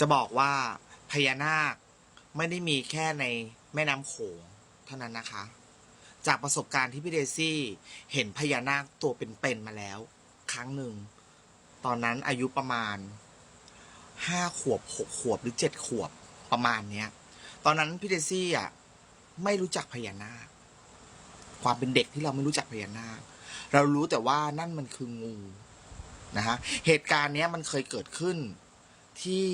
จะบอกว่าพญานาคไม่ได้มีแค่ในแม่น้ำโขงเท่านั้นนะคะ จากประสบการณ์ที่พี่เดซี่เห็นพญานาคตัวเป็นๆมาแล้ว ครั้งหนึ่ง ตอนนั้นอายุประมาณห้าขวบหกขวบหรือเจ็ดขวบประมาณเนี้ย ตอนนั้นพี่เดซี่อะไม่รู้จักพญานาค ความเป็นเด็กที่เราไม่รู้จักพญานาค เรารู้แต่ว่านั่นมันคืองูนะฮะเหตุการณ์เนี้ยมันเคยเกิดขึ้นที่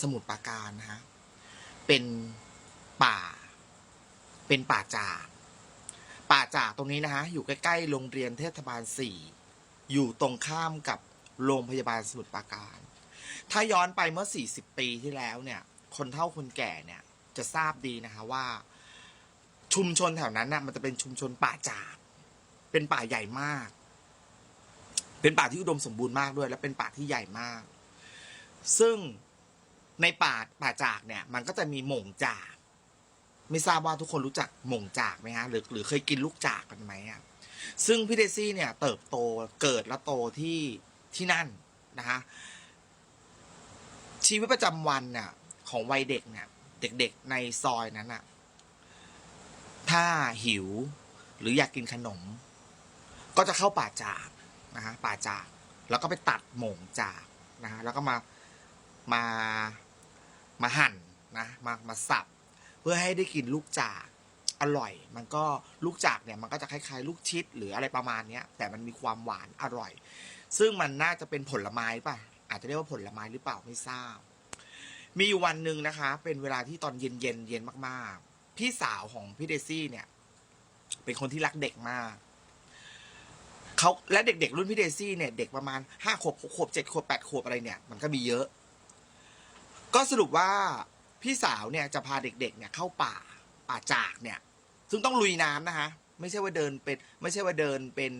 สมุทรปราการนะฮะ เป็นป่า เป็นป่าจากป่าจากตรงนี้นะฮะ อยู่ใกล้ๆโรงเรียนเทศบาลสี่อยู่ตรงข้ามกับโรงพยาบาลสมุทรปราการ ถ้าย้อนไปเมื่อ 40 ปีที่แล้วเนี่ย คนเฒ่าคนแก่เนี่ย จะทราบดีนะคะว่า ชุมชนแถวนั้นน่ะมันจะเป็นชุมชนป่าจาก เป็นป่าใหญ่มาก เป็นป่าที่อุดมสมบูรณ์มากด้วย และเป็นป่าที่ใหญ่มาก ซึ่ง ในป่าป่าจากเนี่ย มันก็จะมีหม่งจากไม่ทราบว่าทุกคนรู้จักหม่งจากไหมฮะหรือหรือเคยกินลูกจากกันไหมอะซึ่งพี่เดซี่เนี่ย เติบโตเกิดและโตที่ที่นั่นนะฮะชีวิตประจำวันเนี่ยของวัยเด็กเนี่ยเด็กๆในซอยนั้นอะ ถ้าหิวหรืออยากกินขนม ก็จะเข้าป่าจากนะฮะป่าจาก แล้วก็ไปตัดหม่งจากนะฮะแล้วก็มามา มาหั่นนะมามาสับ เพื่อให้ได้กินลูกจากอร่อย มันก็ลูกจากเนี่ยมันก็จะคล้ายๆ ลูกชิดหรืออะไรประมาณเนี้ยแต่มันมีความหวานอร่อย ซึ่งมันน่าจะเป็นผลไม้ป่ะ อาจจะเรียกว่าผลไม้หรือเปล่าไม่ทราบ มีอยู่วันหนึ่งนะคะ เป็นเวลาที่ตอนเย็นเย็นๆเย็นมากๆ พี่สาวของพี่เดซี่เนี่ย เป็นคนที่รักเด็กมากเขาและเด็กๆรุ่นพี่เดซี่เนี่ยเด็กประมาณห้าขวบหกขวบเจ็ดขวบแปดขวบอะไรเนี่ย มันก็มีเยอะ ก็สรุปว่าพี่สาวเนี่ยจะพาเด็กๆเนี่ยเข้าป่าป่าจากเนี่ย ซึ่งต้องลุยน้ำนะคะไม่ใช่ว่าเดินเป็นไม่ใช่ว่าเดินเป็น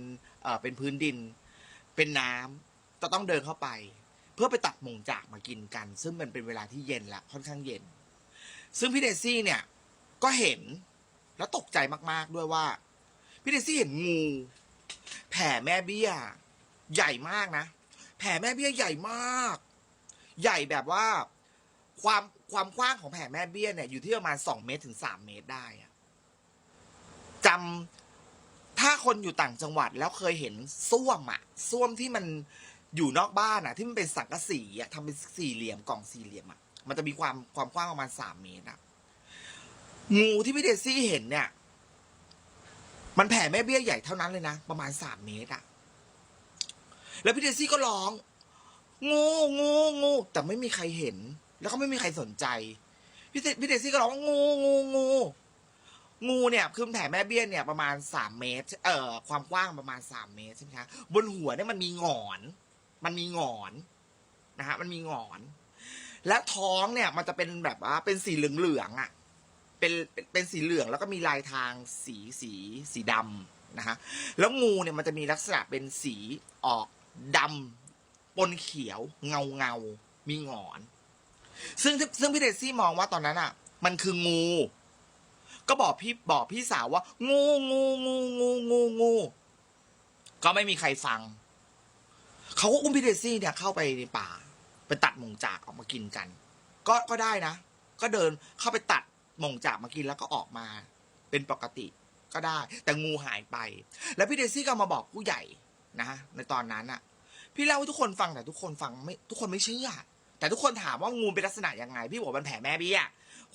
เอ่อเป็นพื้นดิน เป็นน้ำจะต้องเดินเข้าไป เพื่อไปตัดหมงจากมากินกัน ซึ่งมันเป็นเวลาที่เย็นละค่อนข้างเย็น ซึ่งพี่เดซี่เนี่ยก็เห็นแล้วตกใจมากๆด้วยว่าพี่เดซี่เห็นงูแผ่แม่เบี้ย ใหญ่มากนะ แผ่แม่เบี้ยใหญ่มาก ใหญ่แบบว่า ความความกว้างของแผ่แม่เบี้ยเนี่ยอยู่ที่ประมาณสองเมตรถึงสามเมตรได้อะจำถ้าคนอยู่ต่างจังหวัดแล้วเคยเห็นส้วมอะส้วมที่มันอยู่นอกบ้านอะที่มันเป็นสังกะสีอะทำเป็นสี่เหลี่ยมกล่องสี่เหลี่ยมอะมันจะมีความความกว้างประมาณสามเมตรอะงูที่พี่เดซี่เห็นเนี่ย มันแผ่แม่เบี้ยใหญ่เท่านั้นเลยนะประมาณสามเมตรอะแล้วพี่เดซี่ก็ร้อง งูงูงูแต่ไม่มีใครเห็น แล้วก็ไม่มีใครสนใจ พี่เดพี่เดซี่ก็ร้องว่างูงูงูงูเนี่ยคือแผ่แม่เบี้ยเนี่ยประมาณสามเมตร เอ่อความกว้างประมาณสามเมตรใช่ไหมคะบนหัวเนี่ยมันมีหงอน มันมีหงอนนะฮะมันมีหงอน และท้องเนี่ยมันจะเป็นแบบว่าเป็นสีเหลืองๆอะเป็นเป็นสีเหลืองแล้วก็มีลายทางสีสีสีดำนะฮะแล้วงูเนี่ยมันจะมีลักษณะเป็นสีออกดำปนเขียวเงาเงามีหงอน ซึ่งซึ่งพี่เดซี่มองว่าตอนนั้นอะ มันคืองู ก็บอกพี่บอกพี่สาวว่า งูงูงูงูงูงูก็ไม่มีใครฟัง เขาก็อุ้มพี่เดซี่เนี่ยเข้าไปในป่า ไปตัดหมงจากออกมากินกัน ก็ก็ได้นะ ก็เดินเข้าไปตัดหมงจากมากินแล้วก็ออกมา เป็นปกติก็ได้ แต่งูหายไป แล้วพี่เดซี่ก็มาบอกผู้ใหญ่นะในตอนนั้นอะพี่เล่าให้ทุกคนฟังแต่ทุกคนฟังไม่ ทุกคนไม่เชื่อ แต่ทุกคนถามว่างูเป็นลักษณะยังไง พี่บอกมันแผ่แม่เบี้ย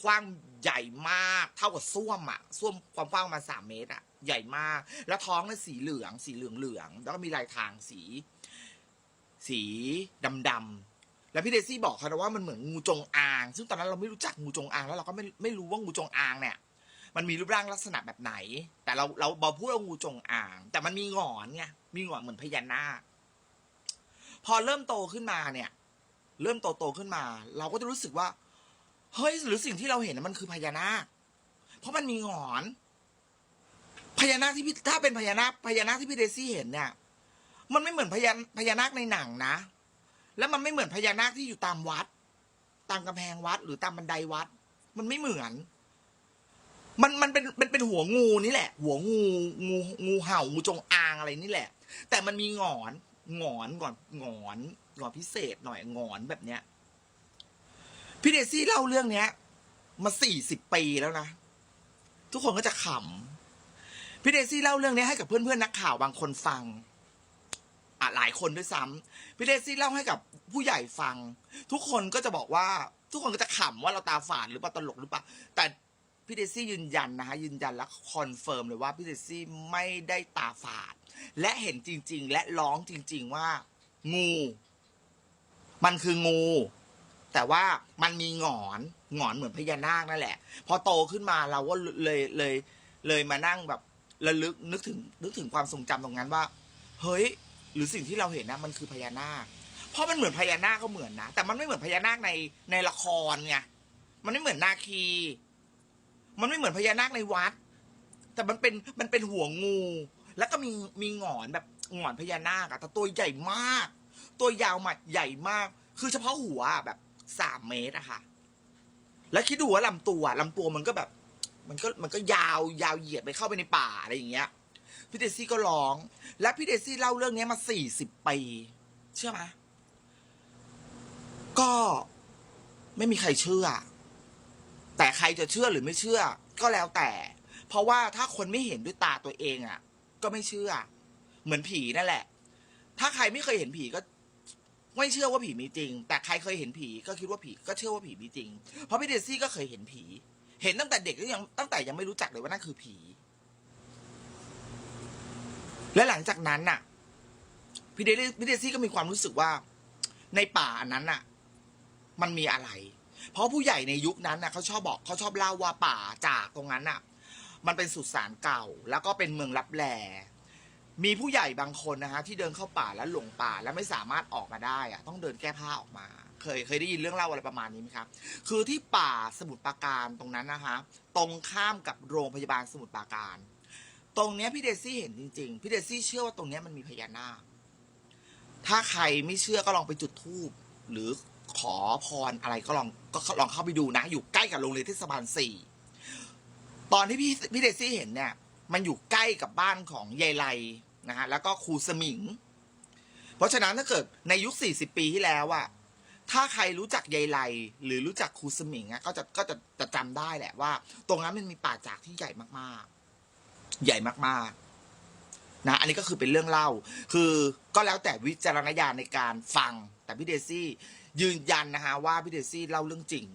กว้างใหญ่มากเท่ากับส้วมอะส้วมความกว้างประมาณสามเมตรอะใหญ่มาก แล้วท้องเนี่ยสีเหลือง สีเหลืองเหลืองแล้วก็มีลายทางสี สีดำดำแล้วพี่เดซี่บอกเขานะว่ามันเหมือนงูจงอาง ซึ่งตอนนั้นเราไม่รู้จักงูจงอางแล้วเราก็ไม่ไม่รู้ว่างูจงอางเนี่ย มันมีรูปร่างลักษณะแบบไหน แต่เราเราเราพูดว่างูจงอาง แต่มันมีหงอนไงมีหงอนเหมือนพญานาคพอเริ่มโตขึ้นมาเนี่ย เริ่มโตโตขึ้นมา เราก็จะรู้สึกว่า เฮ้ยหรือสิ่งที่เราเห็นมันคือพญานาค เพราะมันมีหงอน พญานาคที่พี่ถ้าเป็นพญานาคพญานาคที่พี่เดซี่เห็นเนี่ยมันไม่เหมือนพญาพญานาคในหนังนะ แล้วมันไม่เหมือนพญานาคที่อยู่ตามวัด ตามกำแพงวัดหรือตามบันไดวัด มันไม่เหมือน มันมันเป็นเป็นเป็นหัวงูนี่แหละ หัวงูงูงูเห่างูจงอางอะไรนี่แหละ แต่มันมีหงอนหงอนก่อนหงอน หงอนพิเศษหน่อยงอนแบบเนี้ยพี่เดซี่เล่าเรื่องเนี้ย มาสี่สิบปีแล้วนะ ทุกคนก็จะขำพี่เดซี่เล่าเรื่องนี้ให้กับเพื่อนๆนักข่าวบางคนฟังอะหลายคนด้วยซ้ำพี่เดซี่เล่าให้กับผู้ใหญ่ฟัง ทุกคนก็จะบอกว่า ทุกคนก็จะขำว่าเราตาฝาดหรือเปล่าตลกหรือเปล่าแต่พี่เดซี่ยืนยันนะคะยืนยันและคอนเฟิร์มเลยว่าพี่เดซี่ไม่ได้ตาฝาด และเห็นจริง ๆ และร้องจริง ๆ ว่างู มันคืองู แต่ว่ามันมีหงอนหงอนเหมือนพญานาคนั่นแหละ พอโตขึ้นมาเราก็เลยเลย เลยมานั่งแบบระลึกนึกถึงนึกถึงความทรงจำตรงนั้นว่า เฮ้ย หรือสิ่งที่เราเห็นนะมันคือพญานาค เพราะมันเหมือนพญานาคก็เหมือนนะ แต่มันไม่เหมือนพญานาคในในละครไงมันไม่เหมือนนาคี มันไม่เหมือนพญานาคในวัด แต่มันเป็นมันเป็นหัวงู แล้วก็มีมีหงอนแบบหงอนพญานาคอะแต่ตัวใหญ่มาก ตัวยาวมาใหญ่มาก คือเฉพาะหัวแบบสามเมตรอะค่ะ แล้วคิดดูว่าลำตัวลำตัวมันก็แบบ มันก็มันก็ยาวยาวเหยียดไปเข้าไปในป่าอะไรอย่างเงี้ยพี่เดซี่ก็ร้อง และพี่เดซี่เล่าเรื่องนี้มาสี่สิบปี เชื่อไหมก็ไม่มีใครเชื่อ แต่ใครจะเชื่อหรือไม่เชื่อ ก็แล้วแต่ เพราะว่าถ้าคนไม่เห็นด้วยตาตัวเองอะ ก็ไม่เชื่อ เหมือนผีนั่นแหละ ถ้าใครไม่เคยเห็นผีก็ ไม่เชื่อว่าผีมีจริง แต่ใครเคยเห็นผีก็คิดว่าผีก็เชื่อว่าผีมีจริง เพราะพี่เดซี่ก็เคยเห็นผี เห็นตั้งแต่เด็กก็ยังตั้งแต่ยังไม่รู้จักเลยว่านั่นคือผี และหลังจากนั้นน่ะพี่เดซี่พี่เดซี่ก็มีความรู้สึกว่า ในป่าอันนั้นน่ะ มันมีอะไร เพราะผู้ใหญ่ในยุคนั้นน่ะเขาชอบบอกเขาชอบเล่าว่าป่าจากตรงนั้นน่ะ มันเป็นสุสานเก่า แล้วก็เป็นเมืองลับแล มีผู้ใหญ่บางคนนะฮะที่เดินเข้าป่าแล้วหลงป่าแล้วไม่สามารถออกมาได้อะต้องเดินแก้ผ้าออกมา เคยเคยได้ยินเรื่องเล่าอะไรประมาณนี้ไหมครับ คือที่ป่าสมุทรปราการตรงนั้นนะคะตรงข้ามกับโรงพยาบาลสมุทรปราการ ตรงเนี้ยพี่เดซี่เห็นจริง ๆ พี่เดซี่เชื่อว่าตรงเนี้ยมันมีพญานาค ถ้าใครไม่เชื่อก็ลองไปจุดธูปหรือขอพรอะไรก็ลองก็ลองเข้าไปดูนะ อยู่ใกล้กับโรงเรียนเทศบาลสี่ตอนที่พี่พี่เดซี่เห็นเนี่ย มันอยู่ใกล้กับบ้านของยายไล นะฮะแล้วก็ครูสมิง เพราะฉะนั้นถ้าเกิดในยุค 40 ปีที่แล้วอะถ้าใครรู้จักยายไลหรือรู้จักครูสมิงอะก็จะก็จะจะจำได้แหละว่า ตรงนั้นมันมีป่าจากที่ใหญ่มากๆ ใหญ่มากๆนะอันนี้ก็คือเป็นเรื่องเล่า คือก็แล้วแต่วิจารณญาณในการฟัง แต่พี่เดซี่ยืนยันนะฮะว่าพี่เดซี่เล่าเรื่องจริง